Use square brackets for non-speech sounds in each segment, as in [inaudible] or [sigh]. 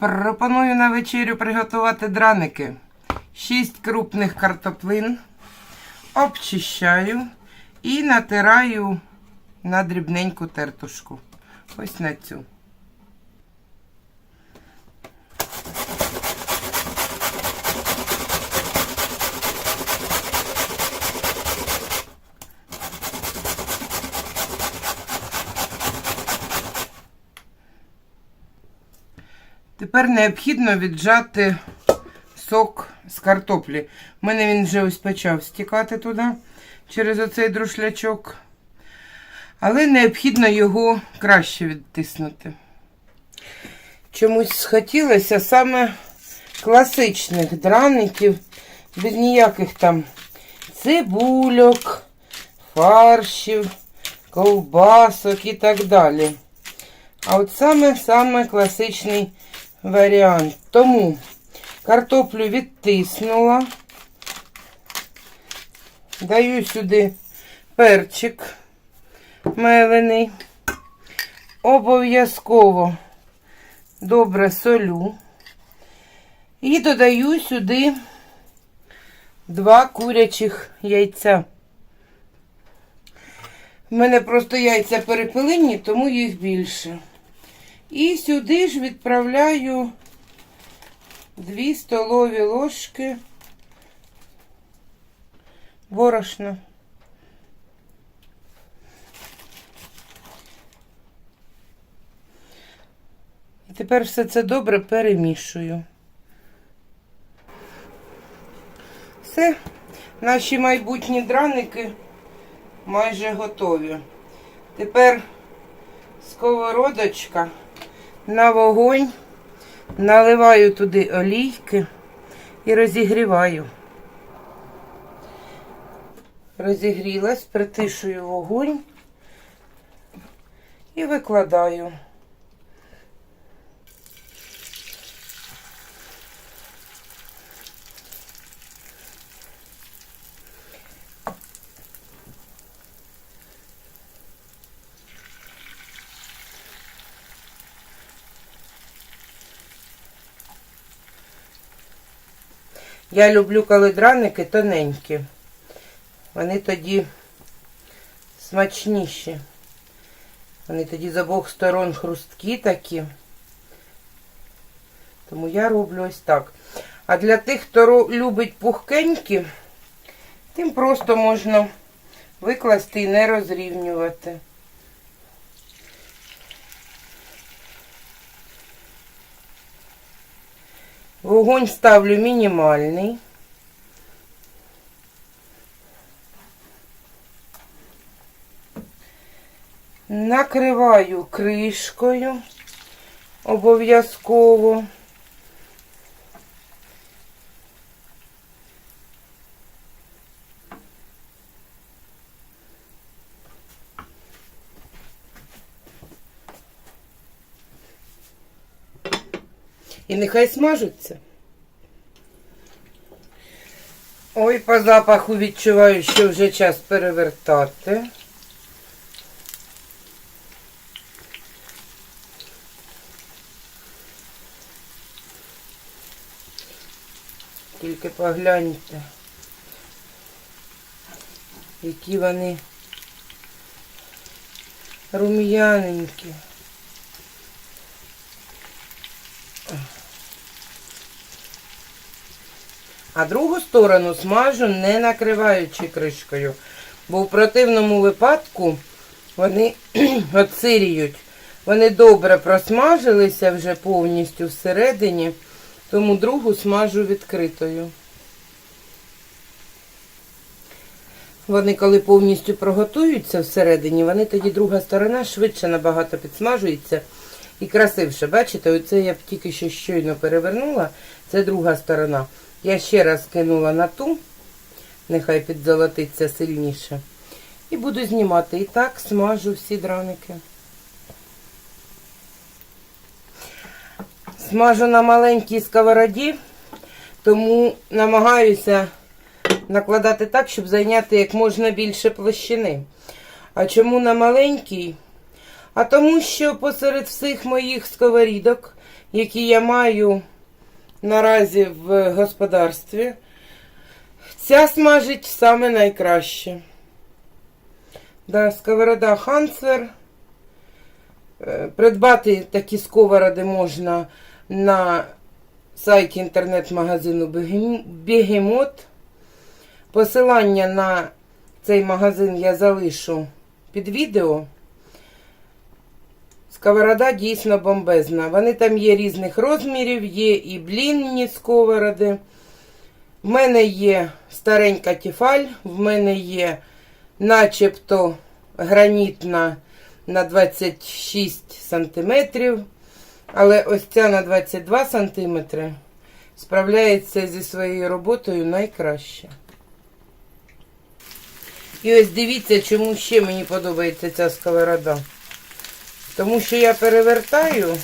Пропоную на вечерю приготувати драники. 6 крупних картоплин. Обчищаю і натираю на дрібненьку тертушку. Ось на цю. Тепер необхідно віджати сок з картоплі. У мене він вже ось почав стікати туди через оцей друшлячок. Але необхідно його краще відтиснути. Чомусь схотілося саме класичних драників, без ніяких там цибульок, фаршів, ковбасок і так далі. А от саме саме класичний варіант. Тому картоплю відтиснула. Даю сюди перчик мелений. Обов'язково добре солю. І додаю сюди два курячих яйця. У мене просто яйця перепилені, тому їх більше. І сюди ж відправляю 2 столові ложки борошна. І тепер все це добре перемішую. Все, наші майбутні драники майже готові. Тепер сковородочка на вогонь, наливаю туди олійки і розігріваю. Розігрілась, притишую вогонь і викладаю. Я люблю, коли драники тоненькі. Вони тоді смачніші. Вони тоді з обох сторон хрусткі такі. Тому я роблю ось так. А для тих, хто любить пухкенькі, тим просто можна викласти і не розрівнювати. Вогонь ставлю мінімальний. Накриваю кришкою обов'язково. І нехай смажуться. Ой, по запаху відчуваю, що вже час перевертати. Тільки погляньте, які вони рум'яненькі. А другу сторону смажу не накриваючи кришкою, бо в противному випадку вони [clears throat] отсиріють. Вони добре просмажилися вже повністю всередині, тому другу смажу відкритою. Вони, коли повністю проготуються всередині, вони тоді друга сторона швидше набагато підсмажується і красивше. Бачите, оце я б тільки що щойно перевернула, це друга сторона. Я ще раз кинула на ту, нехай підзолотиться сильніше. І буду знімати. І так смажу всі драники. Смажу на маленькій сковороді, тому намагаюся накладати так, щоб зайняти як можна більше площини. А чому на маленькій? А тому що посеред всіх моїх сковорідок які я маю наразі в господарстві, ця смажить саме найкраще. Да, сковорода Ханцер. Е, Придбати такі сковороди можна на сайті інтернет-магазину Бегемот. Посилання на цей магазин я залишу під відео. Сковорода дійсно бомбезна. Вони там є різних розмірів, є і блінні сковороди. В мене є старенька тефаль, в мене є начебто гранітна на 26 сантиметрів. Але ось ця на 22 сантиметри справляється зі своєю роботою найкраще. І ось дивіться, чому ще мені подобається ця сковорода. Тому що я перевертаю,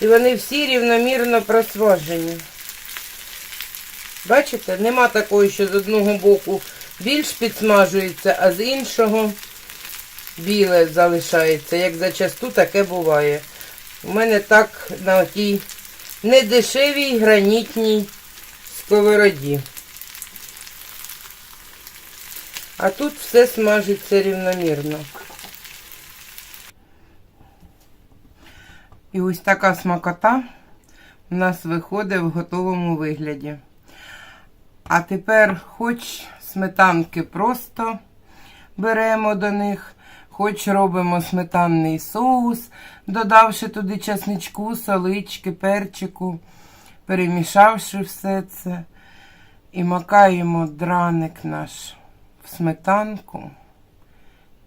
і вони всі рівномірно просважені. Бачите, нема такої, що з одного боку більш підсмажується, а з іншого біле залишається. Як зачасту таке буває. У мене так на тій недешевій гранітній сковороді. А тут все смажиться рівномірно. І ось така смакота у нас виходить в готовому вигляді. А тепер хоч сметанки просто беремо до них, хоч робимо сметанний соус, додавши туди часничку, солички, перчику, перемішавши все це. І макаємо драник наш в сметанку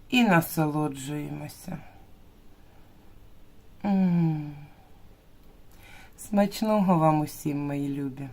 і насолоджуємося. Смачного вам усім, мої любі.